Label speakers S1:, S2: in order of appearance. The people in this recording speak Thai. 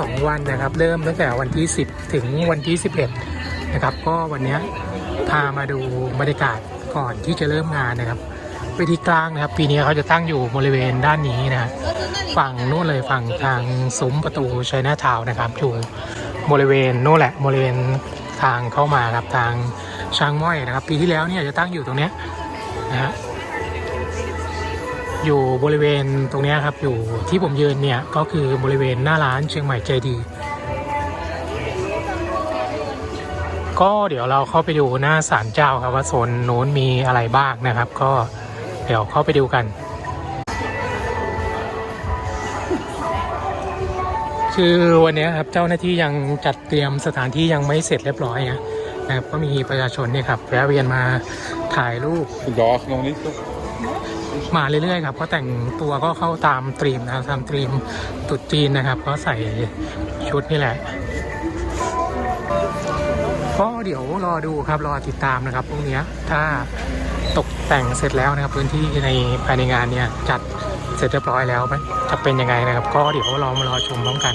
S1: 2 วันนะครับ เริ่มตั้งแต่วันที่ 10 ถึงวันที่ 11 นะครับ ก็วันนี้พามาดูบรรยากาศก่อนที่จะเริ่มงานนะครับเวทีกลางนะครับ ปีนี้เขาจะตั้งอยู่บริเวณด้านนี้นะครับฝั่งนู้นเลยฝั่งทางซุ้มประตูชัยนาทาวน์นะครับอยู่บริเวณนู้นแหละบริเวณทางเข้ามาครับทางช้างม้อยนะครับ ปีที่แล้วเนี่ยจะตั้งอยู่ตรงเนี้ยนะฮะ อยู่บริเวณตรงนี้ครับอยู่ที่ผมยืนเนี่ยก็คือบริเวณหน้าร้านเชียงใหม่ใจดี ก็เดี๋ยวเราเข้าไปดูหน้าศาลเจ้าครับว่าโซนโน้นมีอะไรบ้างนะครับ ก็เดี๋ยวเข้าไปดูกัน คือวันนี้ครับเจ้าหน้าที่ยังจัดเตรียมสถานที่ยังไม่เสร็จเรียบร้อยนะนะครับก็มีประชาชนเนี่ยครับแวะเวียนมาถ่ายรูป
S2: Vandaag nog niet toch?
S1: มาเรื่อยๆครับก็แต่งตัวก็เข้าตามตรีมนะครับตามตรีมตุดจีนนะครับ ก็ใส่ชุดนี่แหละ ก็เดี๋ยวรอดูครับรอติดตามนะครับพรุ่งนี้ถ้าตกแต่งเสร็จแล้วนะครับ พื้นที่ในภายในงานเนี่ยจัดเสร็จเรียบร้อยแล้วจะเป็นยังไงนะครับ ก็เดี๋ยวเรามารอชมพร้อมกัน